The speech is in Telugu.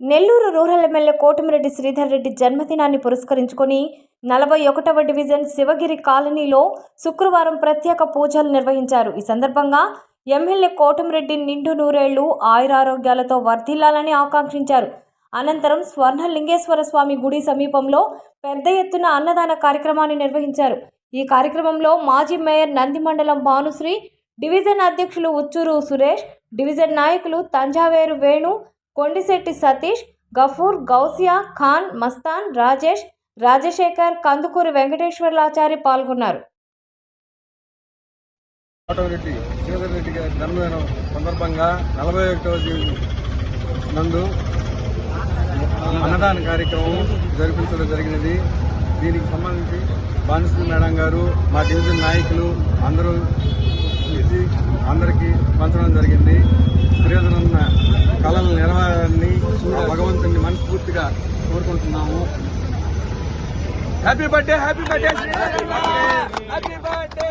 నెల్లూరు రూరల్ ఎమ్మెల్యే కోటమిరెడ్డి శ్రీధర్ రెడ్డి జన్మదినాన్ని పురస్కరించుకొని నలభై ఒకటవ డివిజన్ శివగిరి కాలనీలో శుక్రవారం ప్రత్యేక పూజలు నిర్వహించారు. ఈ సందర్భంగా ఎమ్మెల్యే కోటమిరెడ్డి నిండు నూరేళ్ళు ఆయురారోగ్యాలతో వర్ధిల్లాలని ఆకాంక్షించారు. అనంతరం స్వర్ణ లింగేశ్వర స్వామి గుడి సమీపంలో పెద్ద ఎత్తున అన్నదాన కార్యక్రమాన్ని నిర్వహించారు. ఈ కార్యక్రమంలో మాజీ మేయర్ నందిమండలం భానుశ్రీ డివిజన్ అధ్యక్షులు ఉచ్చూరు సురేష్ డివిజన్ నాయకులు తంజావేరు వేణు కొండిశెట్టి సతీష్ గఫూర్ గౌసియా ఖాన్ మస్తాన్ రాజేష్ రాజశేఖర్ కందుకూరి వెంకటేశ్వర్లాచారి పాల్గొన్నారు. శ్రీధర్ రెడ్డి గారి జన్మదినం సందర్భంగా నలభై ఒకటవ నందు అన్నదాన కార్యక్రమం జరిపించడం జరిగినది. దీనికి సంబంధించి బానిసులు మేడం గారు మా డివిజన్ నాయకులు అందరూ ఇచ్చి అందరికీ పంచడం జరిగింది. శ్రీధరన్న కళల భగవంతుని మనస్ఫూర్తిగా కోరుకుంటున్నాము. Happy birthday happy birthday happy birthday